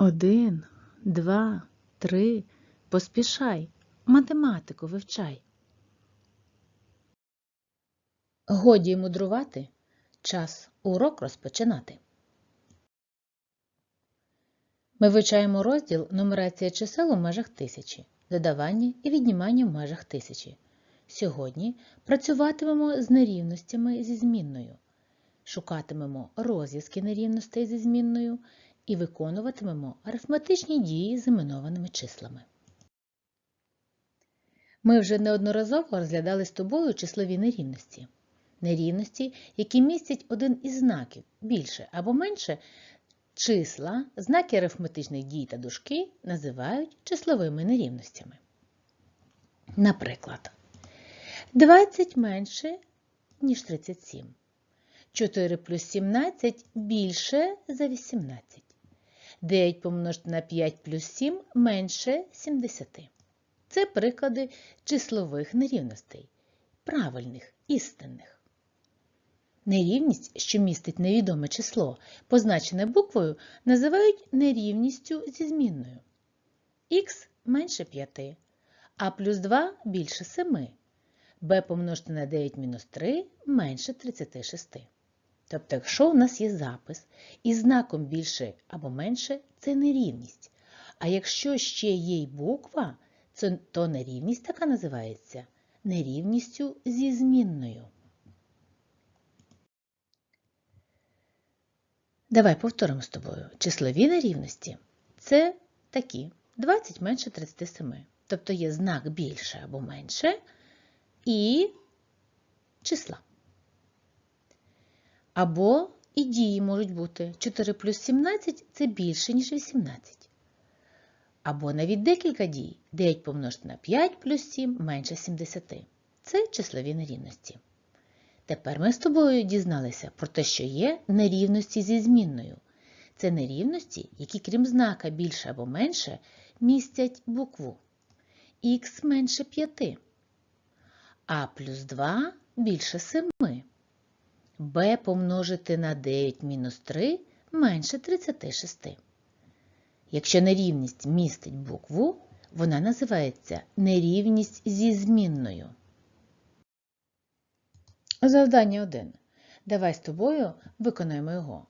Один, два, три. Поспішай, математику вивчай. Годі мудрувати, час урок розпочинати. Ми вивчаємо розділ нумерація чисел у межах тисячі, додавання і віднімання в межах тисячі. Сьогодні працюватимемо з нерівностями зі змінною, шукатимемо розв'язки нерівностей зі змінною і виконуватимемо арифметичні дії з іменованими числами. Ми вже неодноразово розглядали з тобою числові нерівності. Нерівності, які містять один із знаків більше або менше, числа, знаки арифметичних дій та дужки називають числовими нерівностями. Наприклад, 20 менше, ніж 37. 4 плюс 17 більше за 18. 9 помножити на 5 плюс 7 менше 70. Це приклади числових нерівностей, правильних, істинних. Нерівність, що містить невідоме число, позначене буквою, називають нерівністю зі змінною. Х менше 5, а плюс 2 більше 7, b помножити на 9 мінус 3 менше 36. Тобто, якщо у нас є запис із знаком більше або менше, це нерівність. А якщо ще є й буква, то нерівність така називається нерівністю зі змінною. Давай повторимо з тобою. Числові нерівності це такі 20 менше 37. Тобто є знак більше або менше і числа. Або і дії можуть бути 4 плюс 17 це більше, ніж 18. Або навіть декілька дій 9 помножити на 5 плюс 7 менше 70. Це числові нерівності. Тепер ми з тобою дізналися про те, що є нерівності зі змінною. Це нерівності, які, крім знака більше або менше, містять букву х менше 5, а плюс 2 більше 7, b помножити на 9 мінус 3 менше 36. Якщо нерівність містить букву, вона називається нерівність зі змінною. Завдання 1. Давай з тобою виконаємо його.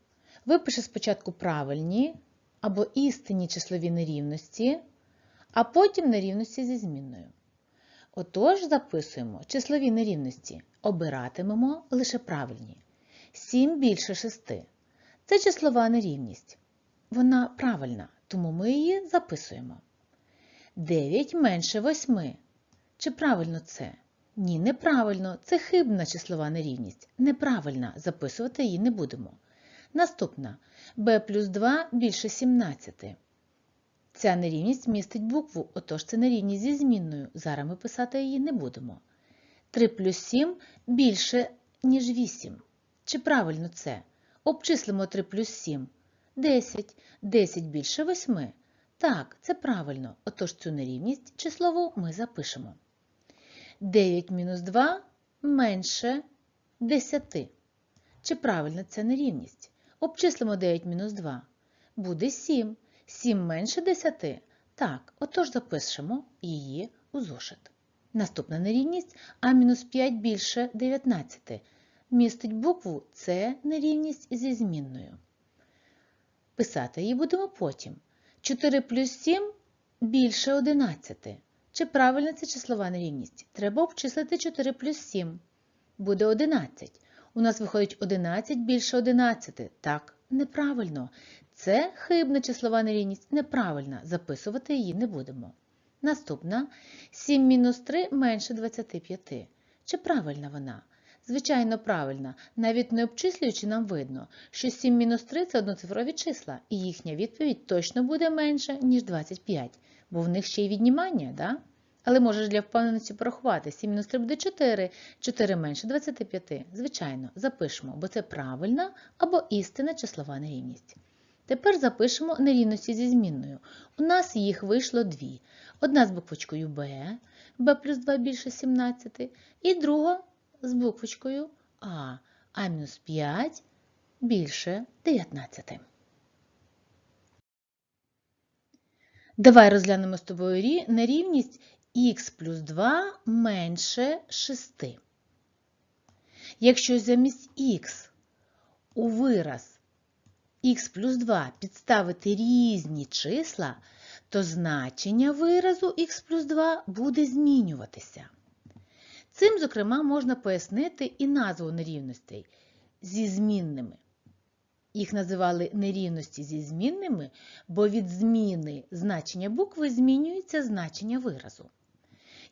Випиши спочатку правильні або істинні числові нерівності, а потім нерівності зі змінною. Отож, записуємо числові нерівності, обиратимемо лише правильні. 7 більше 6. Це числова нерівність. Вона правильна, тому ми її записуємо. 9 менше 8. Чи правильно це? Ні, неправильно. Це хибна числова нерівність. Неправильна, записувати її не будемо. Наступна b плюс 2 більше 17. Ця нерівність містить букву, отож це нерівність зі змінною. Зараз ми писати її не будемо. 3 плюс 7 більше, ніж 8. Чи правильно це? Обчислимо 3 плюс 7. 10. 10 більше 8. Так, це правильно. Отож цю нерівність числову ми запишемо. 9 мінус 2 менше 10. Чи правильно це нерівність? Обчислимо 9 мінус 2. Буде 7. 7 менше 10. Так, отож запишемо її у зошит. Наступна нерівність а мінус 5 більше 19. Містить букву С нерівність зі змінною. Писати її будемо потім. 4 плюс 7 більше 11. Чи правильна це числова нерівність? Треба обчислити 4 плюс 7. Буде 11. У нас виходить 11 більше 11. Так, неправильно. Це хибна числова нерівність. Неправильна. Записувати її не будемо. Наступна 7 мінус 3 менше 25. Чи правильна вона? Звичайно, правильна. Навіть не обчислюючи, нам видно, що 7 мінус 3 це одноцифрові числа, і їхня відповідь точно буде менша, ніж 25, бо в них ще й віднімання, да? Але можеш для впевненості порахувати. 7 мінус 3 буде 4, 4 менше 25. Звичайно, запишемо, бо це правильна або істинна числова нерівність. Тепер запишемо нерівності зі змінною. У нас їх вийшло дві. Одна з буквочкою b, b плюс 2 більше 17, і друга з буквочкою А, А мінус 5 більше 19. Давай розглянемо з тобою рі- нерівність х плюс 2 менше 6. Якщо замість х у вираз х плюс 2 підставити різні числа, то значення виразу х плюс 2 буде змінюватися. Цим, зокрема, можна пояснити і назву нерівностей зі змінними. Їх називали нерівності зі змінними, бо від зміни значення букви змінюється значення виразу.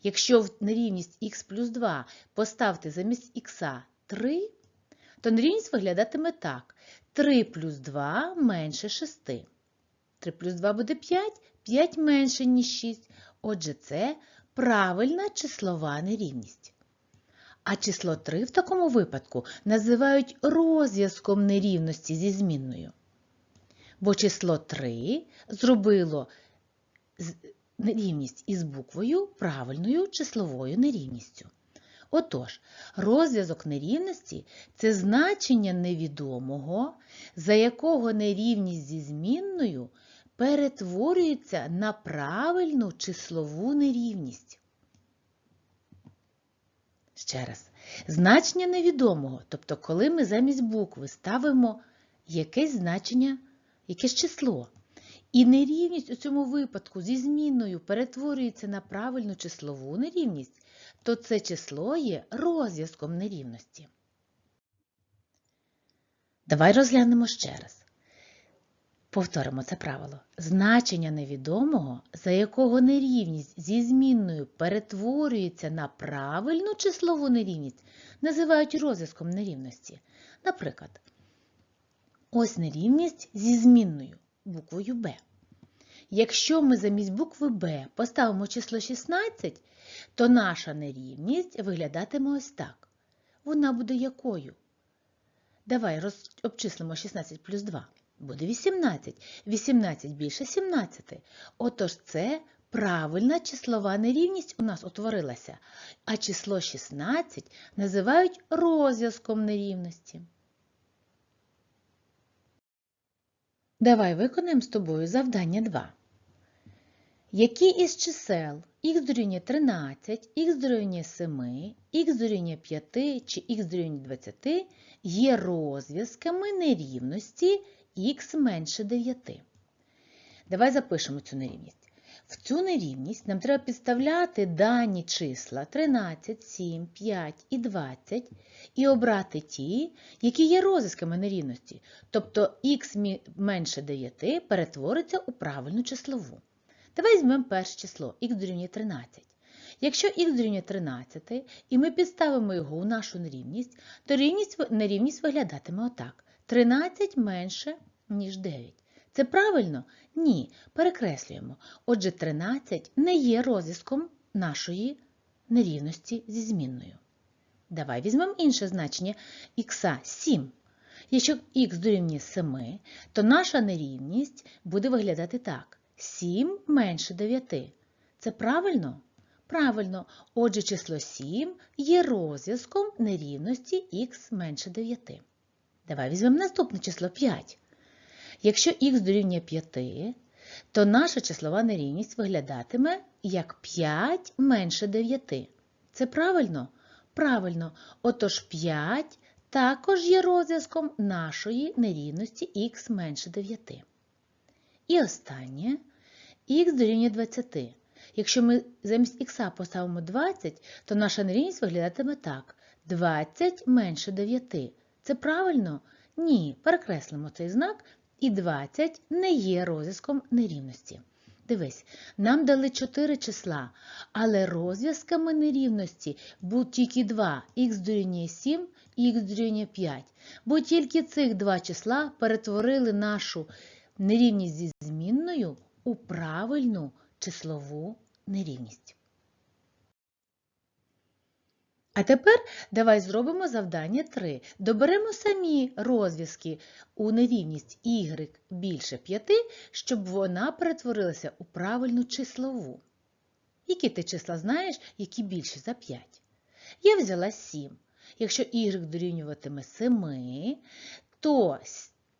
Якщо в нерівність х плюс 2 поставити замість х 3, то нерівність виглядатиме так. 3 плюс 2 менше 6. 3 плюс 2 буде 5, 5 менше, ніж 6. Отже, це правильна числова нерівність. А число 3 в такому випадку називають розв'язком нерівності зі змінною. Бо число 3 зробило нерівність із буквою правильною числовою нерівністю. Отож, розв'язок нерівності це значення невідомого, за якого нерівність зі змінною перетворюється на правильну числову нерівність. Ще раз, значення невідомого, тобто коли ми замість букви ставимо якесь значення, якесь число, і нерівність у цьому випадку зі змінною перетворюється на правильну числову нерівність, то це число є розв'язком нерівності. Давай розглянемо ще раз. Повторимо це правило. Значення невідомого, за якого нерівність зі змінною перетворюється на правильну числову нерівність, називають розв'язком нерівності. Наприклад, ось нерівність зі змінною буквою b. Якщо ми замість букви b поставимо число 16, то наша нерівність виглядатиме ось так. Вона буде якою? Давай обчислимо 16 плюс 2. Буде 18. 18 більше 17. Отож, це правильна числова нерівність у нас утворилася. А число 16 називають розв'язком нерівності. Давай виконаємо з тобою завдання 2. Які із чисел х дорівнює 13, х дорівнює 7, х дорівнює 5 чи х дорівнює 20 є розв'язками нерівності х менше 9? Давай запишемо цю нерівність. В цю нерівність нам треба підставляти дані числа 13, 7, 5 і 20 і обрати ті, які є розв'язками нерівності. Тобто х менше 9 перетвориться у правильну числову. Давай візьмемо перше число х дорівнює 13. Якщо х дорівнює 13 і ми підставимо його у нашу нерівність, то рівність, нерівність виглядатиме отак. 13 менше, ніж 9. Це правильно? Ні. Перекреслюємо. Отже, 13 не є розв'язком нашої нерівності зі змінною. Давай візьмемо інше значення х 7. Якщо х дорівнює 7, то наша нерівність буде виглядати так. 7 менше 9. Це правильно? Правильно. Отже, число 7 є розв'язком нерівності х менше 9. Давай візьмемо наступне число 5. Якщо х дорівнює 5, то наша числова нерівність виглядатиме як 5 менше 9. Це правильно? Правильно. Отож 5 також є розв'язком нашої нерівності х менше 9. І останнє х дорівнює 20. Якщо ми замість х поставимо 20, то наша нерівність виглядатиме так. 20 менше 9. Це правильно? Ні. Перекреслимо цей знак, і 20 не є розв'язком нерівності. Дивись, нам дали 4 числа, але розв'язками нерівності будуть тільки два х дорівнює 7 і х дорівнює 5. Бо тільки цих два числа перетворили нашу нерівність зі змінною у правильну числову нерівність. А тепер давай зробимо завдання 3. Доберемо самі розв'язки у нерівність y більше 5, щоб вона перетворилася у правильну числову. Які ти числа знаєш, які більші за 5? Я взяла 7. Якщо y дорівнюватиме 7, то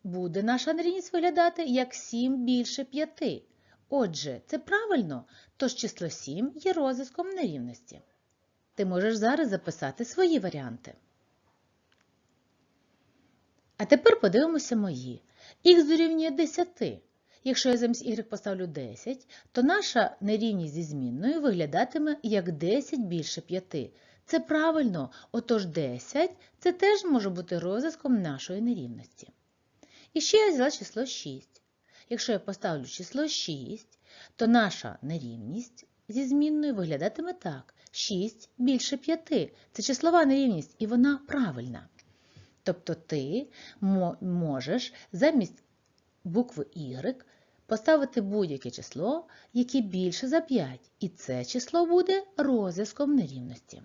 буде наша нерівність виглядати як 7 більше 5. Отже, це правильно, тож число 7 є розв'язком нерівності. Ти можеш зараз записати свої варіанти. А тепер подивимося мої. Х дорівнює 10. Якщо я замість y поставлю 10, то наша нерівність зі змінною виглядатиме як 10 більше 5. Це правильно, отож 10 це теж може бути розв'язком нашої нерівності. І ще я взяла число 6. Якщо я поставлю число 6, то наша нерівність зі змінною виглядатиме так. 6 більше 5. Це числова нерівність, і вона правильна. Тобто ти можеш замість букви Y поставити будь-яке число, яке більше за 5, і це число буде розв'язком нерівності.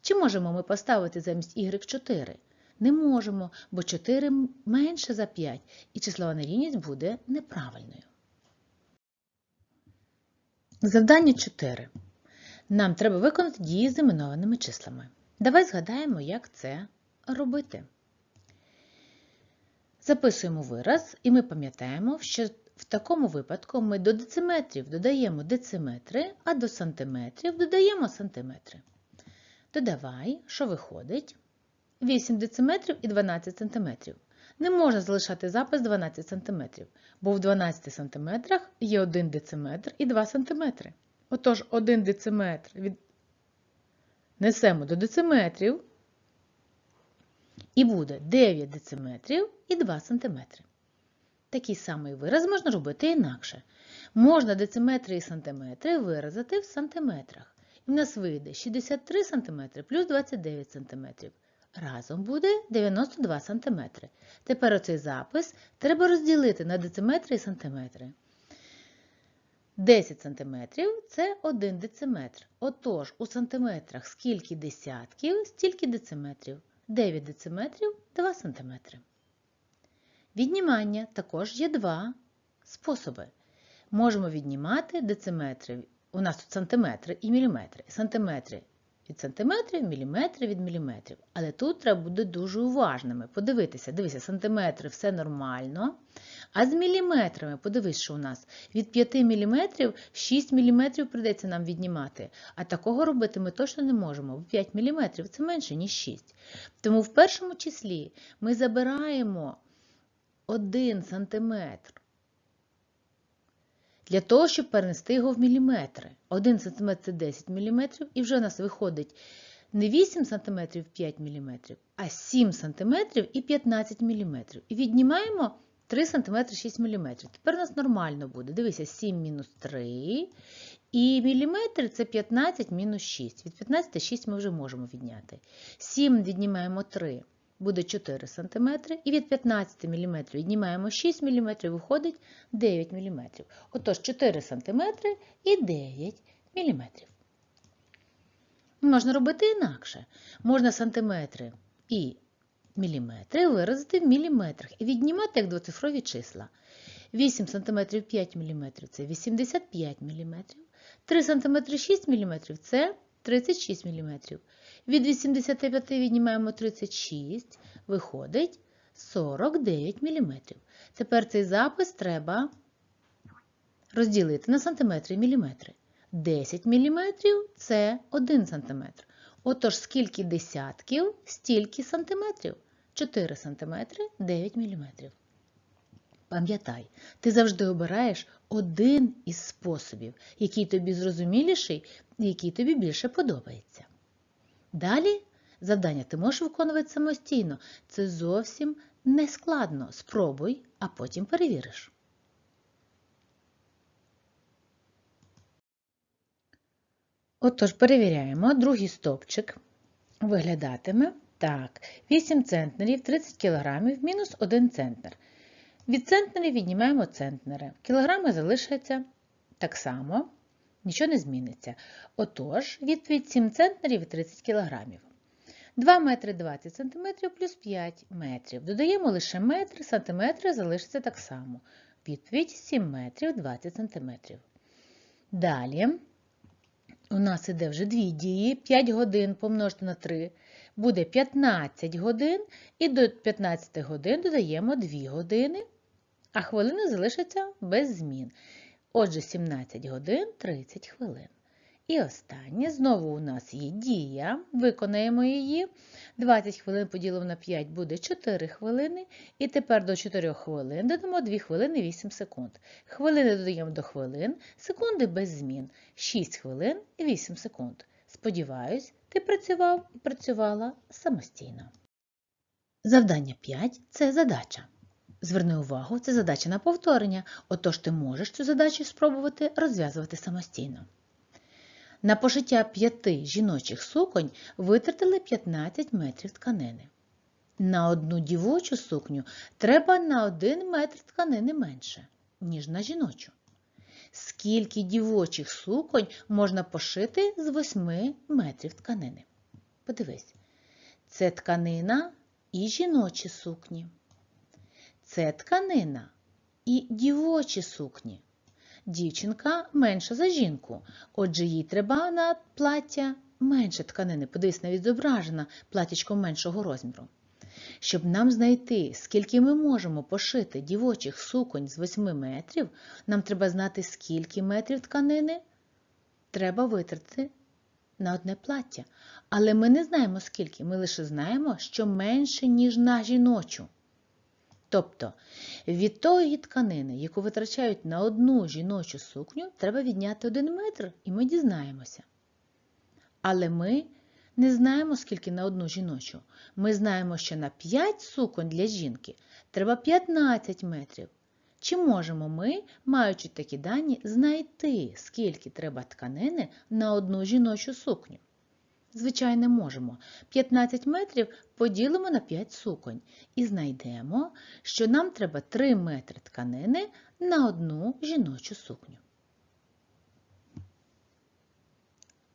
Чи можемо ми поставити замість y 4? Не можемо, бо 4 менше за 5, і числова нерівність буде неправильною. Завдання 4. Нам треба виконати дії з іменованими числами. Давай згадаємо, як це робити. Записуємо вираз, і ми пам'ятаємо, що в такому випадку ми до дециметрів додаємо дециметри, а до сантиметрів додаємо сантиметри. Додавай, що виходить 8 дециметрів і 12 сантиметрів. Не можна залишати запис 12 см, бо в 12 см є 1 дециметр і 2 см. Отож, 1 дециметр від... несемо до дециметрів і буде 9 дециметрів і 2 см. Такий самий вираз можна робити інакше. Можна дециметри і сантиметри виразити в сантиметрах. І в нас вийде 63 см плюс 29 см. Разом буде 92 см. Тепер оцей запис треба розділити на дециметри і сантиметри. 10 см це 1 дециметр. Отож, у сантиметрах скільки десятків, стільки дециметрів. 9 дециметрів 2 см. Віднімання також є два способи. Можемо віднімати дециметри. У нас тут сантиметри і міліметри. Сантиметри від сантиметрів, міліметри від міліметрів. Але тут треба бути дуже уважними. Подивитися, дивися, сантиметри все нормально. А з міліметрами, подивись, що у нас від 5 мм 6 мм прийдеться нам віднімати. А такого робити ми точно не можемо, бо 5 мм це менше, ніж 6. Тому в першому числі ми забираємо 1 см для того, щоб перенести його в міліметри. 1 см це 10 мм, і вже у нас виходить не 8 см 5 мм, а 7 см і 15 мм. І віднімаємо 3 см 6 мм. Тепер у нас нормально буде. Дивися, 7 мінус 3. І міліметри це 15 мінус 6. Від 15 6 ми вже можемо відняти. 7 віднімаємо 3 буде 4 см, і від 15 мм віднімаємо 6 мм, виходить 9 мм. Отож, 4 см і 9 мм. Можна робити інакше. Можна сантиметри і міліметри виразити в міліметрах і віднімати як двоцифрові числа. 8 см 5 мм це 85 мм, 3 см 6 мм це 36 мм. Від 85 віднімаємо 36, виходить 49 мм. Тепер цей запис треба розділити на сантиметри і міліметри. 10 мм це 1 см. Отож, скільки десятків, стільки сантиметрів. 4 см 9 мм. Пам'ятай, ти завжди обираєш один із способів, який тобі зрозуміліший і який тобі більше подобається. Далі завдання ти можеш виконувати самостійно. Це зовсім не складно. Спробуй, а потім перевіриш. Отож, перевіряємо, другий стовпчик виглядатиме так. 8 центнерів 30 кг мінус 1 центнер. Від центнерів віднімаємо центнери. Кілограми залишаться так само нічого не зміниться. Отож, відповідь 7 центнерів і 30 кг. 2 метри 20 см плюс 5 метрів. Додаємо лише метри, сантиметри залишиться так само. Відповідь 7 метрів 20 см. Далі у нас іде вже дві дії. 5 годин помножити на 3 буде 15 годин, і до 15 годин додаємо 2 години, а хвилини залишаться без змін. Отже, 17 годин 30 хвилин. І останнє, знову у нас є дія, виконаємо її. 20 хвилин поділимо на 5 буде 4 хвилини. І тепер до 4 хвилин додамо 2 хвилини 8 секунд. Хвилини додаємо до хвилин, секунди без змін. 6 хвилин і 8 секунд. Сподіваюсь, ти працював і працювала самостійно. Завдання 5 це задача. Зверни увагу, це задача на повторення, отож ти можеш цю задачу спробувати розв'язувати самостійно. На пошиття п'яти жіночих суконь витратили 15 метрів тканини. На одну дівочу сукню треба на 1 метр тканини менше, ніж на жіночу. Скільки дівочих суконь можна пошити з 8 метрів тканини? Подивись, це тканина і жіночі сукні. Це тканина і дівочі сукні. Дівчинка менша за жінку, отже, їй треба на плаття менше тканини. Подивись, навіть зображена платічком меншого розміру. Щоб нам знайти, скільки ми можемо пошити дівочих суконь з 8 метрів, нам треба знати, скільки метрів тканини треба витратити на одне плаття. Але ми не знаємо скільки, ми лише знаємо, що менше, ніж на жіночу. Тобто від тої тканини, яку витрачають на одну жіночу сукню, треба відняти один метр, і ми дізнаємося. Але ми не знаємо, скільки на одну жіночу. Ми знаємо, що на 5 суконь для жінки треба 15 метрів. Чи можемо ми, маючи такі дані, знайти, скільки треба тканини на одну жіночу сукню? Звичайно, можемо. 15 метрів поділимо на 5 суконь і знайдемо, що нам треба 3 метри тканини на одну жіночу сукню.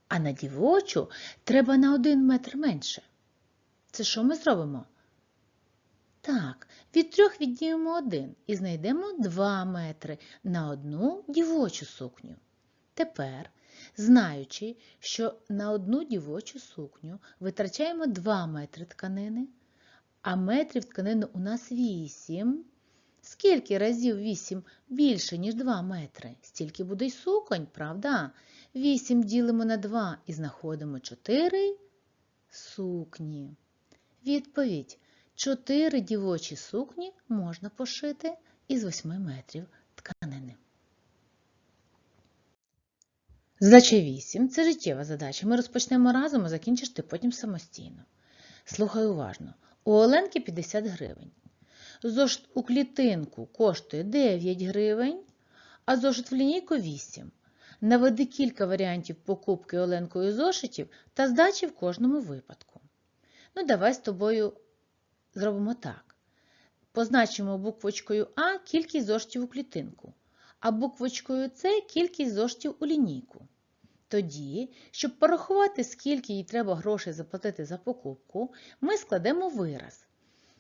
А на дівочу треба на 1 метр менше. Це що ми зробимо? Так, від трьох віднімемо 1 і знайдемо 2 метри на одну дівочу сукню. Тепер знаючи, що на одну дівочу сукню витрачаємо 2 метри тканини, а метрів тканини у нас 8. Скільки разів 8 більше, ніж 2 метри? Стільки буде й суконь, правда? 8 ділимо на 2 і знаходимо 4 сукні. Відповідь: 4 дівочі сукні можна пошити із 8 метрів тканини. Задача 8 це життєва задача. Ми розпочнемо разом, а закінчиш ти потім самостійно. Слухай уважно. У Оленки 50 гривень. Зошит у клітинку коштує 9 гривень, а зошит в лінійку 8. Наведи кілька варіантів покупки Оленкою зошитів та здачі в кожному випадку. Ну, давай з тобою зробимо так. Позначимо буквочкою А кількість зошитів у клітинку а буквочкою С кількість зоштів у лінійку. Тоді, щоб порахувати, скільки їй треба грошей заплатити за покупку, ми складемо вираз.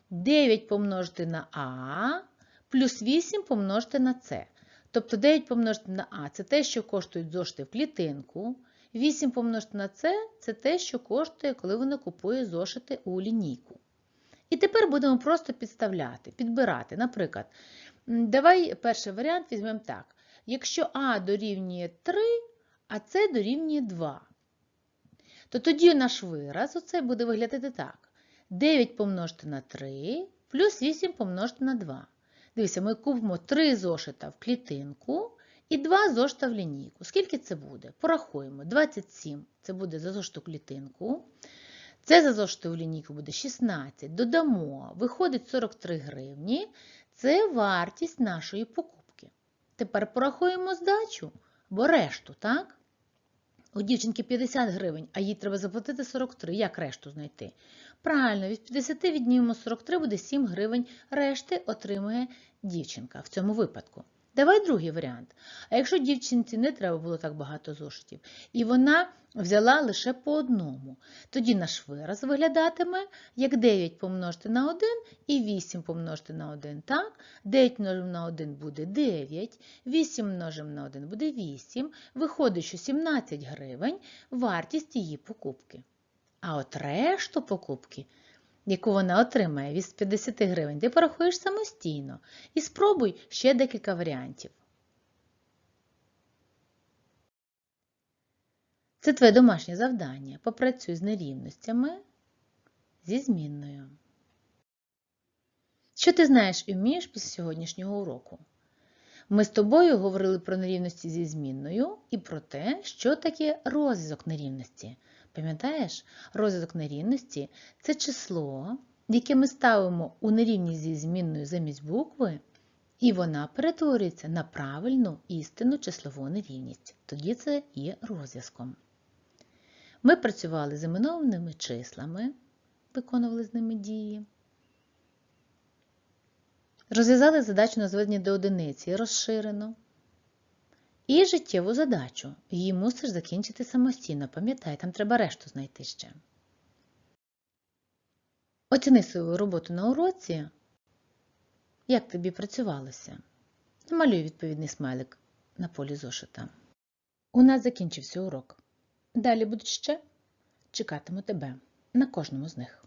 9 помножити на А плюс 8 помножити на С. Тобто 9 помножити на А це те, що коштують зошити в клітинку. 8 помножити на С це те, що коштує, коли вона купує зошити у лінійку. І тепер будемо просто підставляти, підбирати. Наприклад, Давай перший варіант візьмемо так. Якщо А дорівнює 3, а С дорівнює 2, то тоді наш вираз оце буде виглядати так. 9 помножити на 3 плюс 8 помножити на 2. Дивіться, ми купимо 3 зошита в клітинку і 2 зошита в лінійку. Скільки це буде? Порахуємо. 27 це буде за зошиту клітинку. Це за зошиту в лінійку буде 16. Додамо, виходить 43 гривні. Це вартість нашої покупки. Тепер порахуємо здачу, бо решту, так? У дівчинки 50 гривень, а їй треба заплатити 43. Як решту знайти? Правильно, від 50 віднімемо 43 буде 7 гривень. Решти отримує дівчинка в цьому випадку. Давай другий варіант. А якщо дівчинці не треба було так багато зошитів, і вона взяла лише по одному, тоді наш вираз виглядатиме як 9 помножити на 1 і 8 помножити на 1. Так? 9 множимо на 1 буде 9, 8 множимо на 1 буде 8. Виходить, що 17 гривень вартість її покупки. А от решту покупки яку вона отримає від 50 гривень, ти порахуєш самостійно і спробуй ще декілька варіантів. Це твоє домашнє завдання. Попрацюй з нерівностями зі змінною. Що ти знаєш і вмієш після сьогоднішнього уроку? Ми з тобою говорили про нерівності зі змінною і про те, що таке розв'язок нерівності. Пам'ятаєш, розв'язок нерівності це число, яке ми ставимо у нерівність зі змінною замість букви, і вона перетворюється на правильну істинну числову нерівність. Тоді це є розв'язком. Ми працювали з іменованими числами, виконували з ними дії. Розв'язали задачу на зведення до одиниці розширено. І життєву задачу. Її мусиш закінчити самостійно. Пам'ятай, там треба решту знайти ще. Оціни свою роботу на уроці. Як тобі працювалося? Намалюй відповідний смайлик на полі зошита. У нас закінчився урок. Далі будуть ще. Чекатиму тебе на кожному з них.